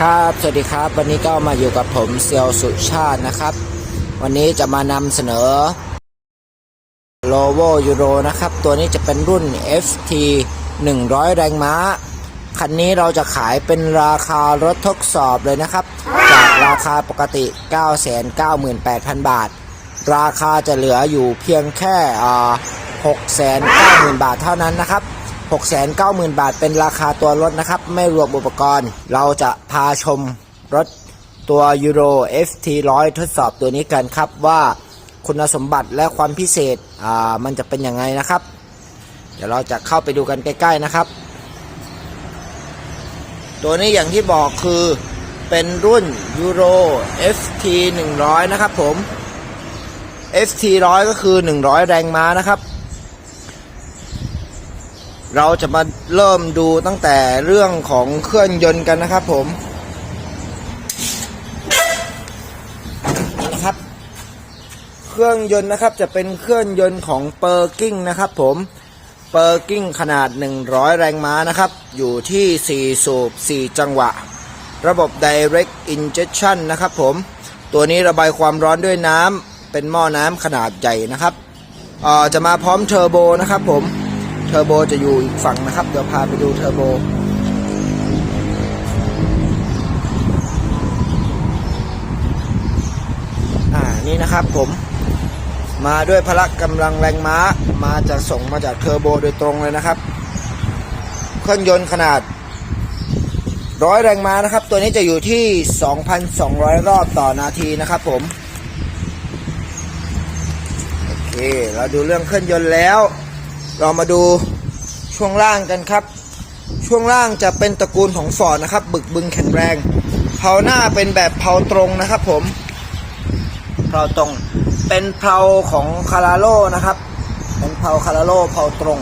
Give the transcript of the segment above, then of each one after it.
ครับ สวัสดีครับ วันนี้ก็มาอยู่กับผมเซียวสุชาตินะครับ วันนี้จะมานำเสนอ l o v o Euro นะครับ ตัวนี้จะเป็นรุ่น FT 100 แรงม้า คันนี้เราจะขายเป็นราคารถทดสอบเลยนะครับ จากราคาปกติ 998,000 บาท ราคาจะเหลืออยู่เพียงแค่อ่า690,000 บาทเท่านั้นนะครับ 690,000 บาท เป็นราคาตัวรถนะครับ ไม่รวมอุปกรณ์ เราจะพาชมรถตัว Euro FT 100 ทดสอบตัวนี้กันครับว่าคุณสมบัติและความพิเศษอ่ามันจะเป็นยังไงนะครับ เดี๋ยวเราจะเข้าไปดูกันใกล้ ๆนะครับ ตัวนี้อย่างที่บอกคือเป็นรุ่น Euro FT 100 นะครับผม FT 100 ก็คือ 100 แรงม้านะครับ เราจะมาเริ่มดูตั้งแต่เรื่องของเครื่องยนต์กันนะครับผมนะครับ เครื่องยนต์นะครับจะเป็นเครื่องยนต์ของเปอร์กิ้งนะครับผมเปอร์กิ้งขนาด 100 แรงม้านะครับ อยู่ที่ 4 สูบ 4 จังหวะ ระบบ Direct Injection นะครับผม ตัวนี้ระบายความร้อนด้วยน้ำเป็นหม้อน้ำขนาดใหญ่นะครับเอ่อจะมาพร้อมเทอร์โบนะครับผม เทอร์โบจะอยู่อีกฝั่งนะครับ เดี๋ยวพาไปดูเทอร์โบ อ่า นี่นะครับผม มาด้วยพละกำลังแรงม้า มาจะส่งมาจากเทอร์โบโดยตรงเลยนะครับ เครื่องยนต์ขนาดร้อยแรงม้านะครับ ตัวนี้จะอยู่ที่ 2,200 รอบต่อนาทีนะครับผม โอเค เราดูเรื่องเครื่องยนต์แล้ว เรามาดูช่วงล่างกันครับ ช่วงล่างจะเป็นตระกูลของฟอร์ดนะครับ บึกบึงแข็งแรงเพลาหน้าเป็นแบบเพลาตรงนะครับ ผมเพลาตรง เป็นเพลาของคาราโลนะครับ เป็นเพลาคาราโลเพลาตรง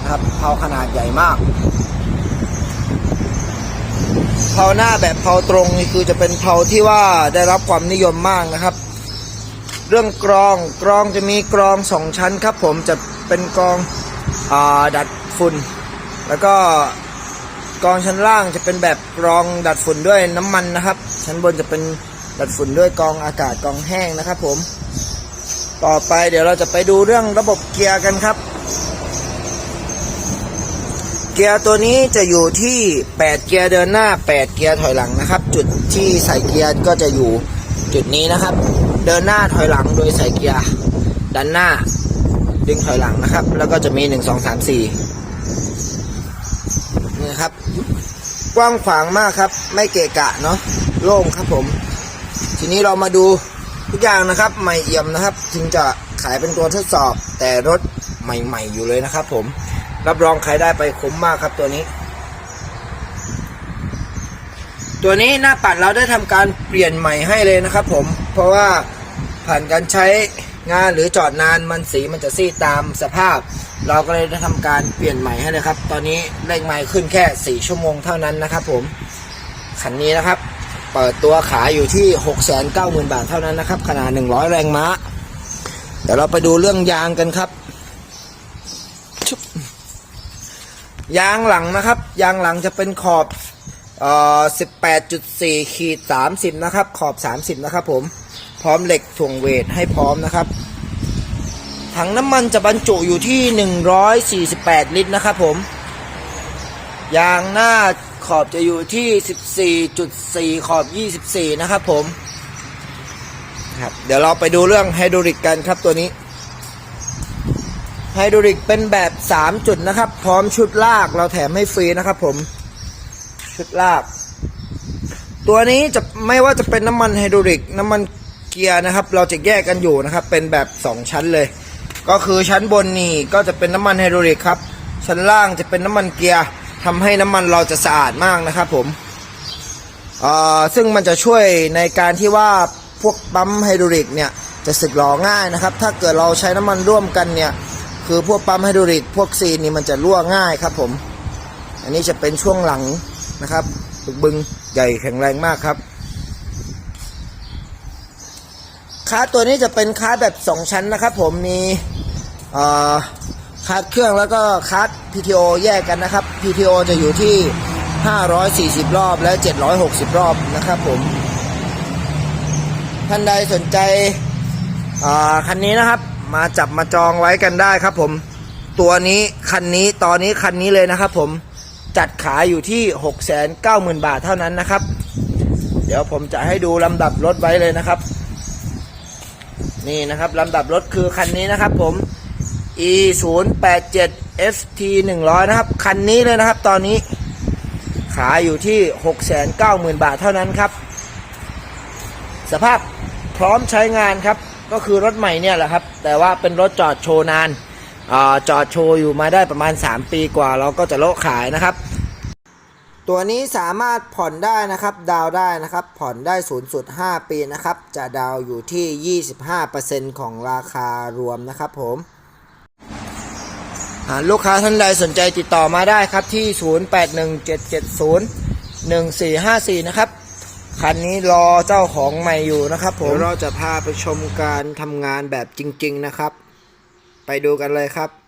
นะครับเพลาขนาดใหญ่มากเพลาหน้าแบบเพลาตรงนี่คือจะเป็นเพลาที่ว่าได้รับความนิยมมากนะครับ เรื่องกรองกรองจะมีกรองสองชั้นครับผมจะเป็นกรองอดัดฝุ่น แล้วก็กรองชั้นล่างจะเป็นแบบกรองดัดฝุ่นด้วยน้ำมันนะครับ ชั้นบนจะเป็นดัดฝุ่นด้วยกรองอากาศกรองแห้งนะครับผม ต่อไปเดี๋ยวเราจะไปดูเรื่องระบบเกียร์กันครับ เกียร์ตัวนี้จะอยู่ที่ 8 เกียร์เดินหน้า 8 เกียร์ถอยหลังนะครับ จุดที่ใส่เกียร์ก็จะอยู่จุดนี้นะครับ เดินหน้าถอยหลังโดยใส่เกียร์ด้านหน้า ดึงถอยหลังนะครับ แล้วก็จะมี1 2 3 4นี่นะครับ กว้างขวางมากครับ ไม่เกะกะเนาะโล่งครับผม ทีนี้เรามาดูทุกอย่างนะครับ ใหม่เอี่ยมนะครับจึงจะขายเป็นตัวทดสอบ แต่รถใหม่ ๆ อยู่เลยนะครับ ผมรับรองใครได้ไปคุ้มมากครับตัวนี้ ตัวนี้หน้าปัดเราได้ทำการเปลี่ยนใหม่ให้เลยนะครับ ผม เพราะว่าผ่านการใช้งานหรือจอดนานมันสีมันจะซีดตามสภาพ เราก็เลยได้ทำการเปลี่ยนใหม่ให้เลยครับ ตอนนี้เร่งไม้ขึ้นแค่ 4 ชั่วโมงเท่านั้นนะครับ ผมคันนี้นะครับ เปิดตัวขายอยู่ที่ 690,000 บาทเท่านั้นนะครับ ขนาด 100 แรงม้า เดี๋ยวเราไปดูเรื่องยางกันครับชุบยางหลังนะครับ ยางหลังจะเป็นขอบ เอ่อ18.4ขีด30นะครับ ขอบ30นะครับผมพร้อมเหล็กถ่วงเวทให้พร้อมนะครับ ถังน้ำมันจะบรรจุอยู่ที่148ลิตรนะครับผม ยางหน้าขอบจะอยู่ที่14.4ขอบ24นะครับผมครับเดี๋ยวเราไปดูเรื่องไฮดรอลิกกันครับตัวนี้ไฮดรอลิกเป็นแบบ 3 จุดนะครับ พร้อมชุดลากเราแถมให้ฟรีนะครับผม ชุดลาก ตัวนี้จะไม่ว่าจะเป็นน้ำมันไฮดรอลิกน้ำมันเกียร์นะครับ เราจะแยกกันอยู่นะครับ เป็นแบบ 2 ชั้นเลย ก็คือชั้นบนนี่ก็จะเป็นน้ำมันไฮดรอลิกครับ ชั้นล่างจะเป็นน้ำมันเกียร์ทำให้น้ำมันเราจะสะอาดมากนะครับผมเออซึ่งมันจะช่วยในการที่ว่าพวกปั๊มไฮดรอลิกเนี่ยจะสึกหรอง่ายนะครับ ถ้าเกิดเราใช้น้ำมันร่วมกันเนี่ย คือพวกปั๊มไฮดรอลิกพวกซีนนี่มันจะรั่วง่ายครับผม อันนี้จะเป็นช่วงหลัง นะครับบึกบึงใหญ่แข็งแรงมากครับคาร์ตัวนี้จะเป็นคาร์แบบ 2 ชั้นนะครับ ผมมีคาร์ดเครื่องแล้วก็คาร์ด PTO แยกกันนะครับ PTO จะอยู่ที่ 540 รอบและ 760 รอบนะครับผมท่านใดสนใจคันนี้นะครับ มาจับมาจองไว้กันได้ครับผม ตัวนี้คันนี้ตอนนี้คันนี้เลยนะครับผม จัดขายอยู่ที่ 690,000 บาทเท่านั้นนะครับ เดี๋ยวผมจะให้ดูลำดับรถไว้เลยนะครับ นี่นะครับลำดับรถคือคันนี้นะครับผม e 0 8 7 ft 100นะครับ คันนี้เลยนะครับ ตอนนี้ ขายอยู่ที่ 690,000 บาทเท่านั้นครับ สภาพพร้อมใช้งานครับ ก็คือรถใหม่เนี่ยแหละครับ แต่ว่าเป็นรถจอดโชว์นาน จอดโชว์อยู่มาได้ประมาณ 3 ปีกว่า เราก็จะโละขายนะครับ ตัวนี้สามารถผ่อนได้นะครับ ดาวได้นะครับ ผ่อนได้สูงสุด 5 ปีนะครับ จะดาวอยู่ที่ 25%ของราคารวมนะครับผมลูกค้าท่านใดสนใจติดต่อมาได้ครับที่ 0817701454 นะครับ คันนี้รอเจ้าของใหม่อยู่นะครับผมเดี๋ยวเราจะพาไปชมการทำงานแบบจริง ๆ นะครับ ไปดูกันเลยครับ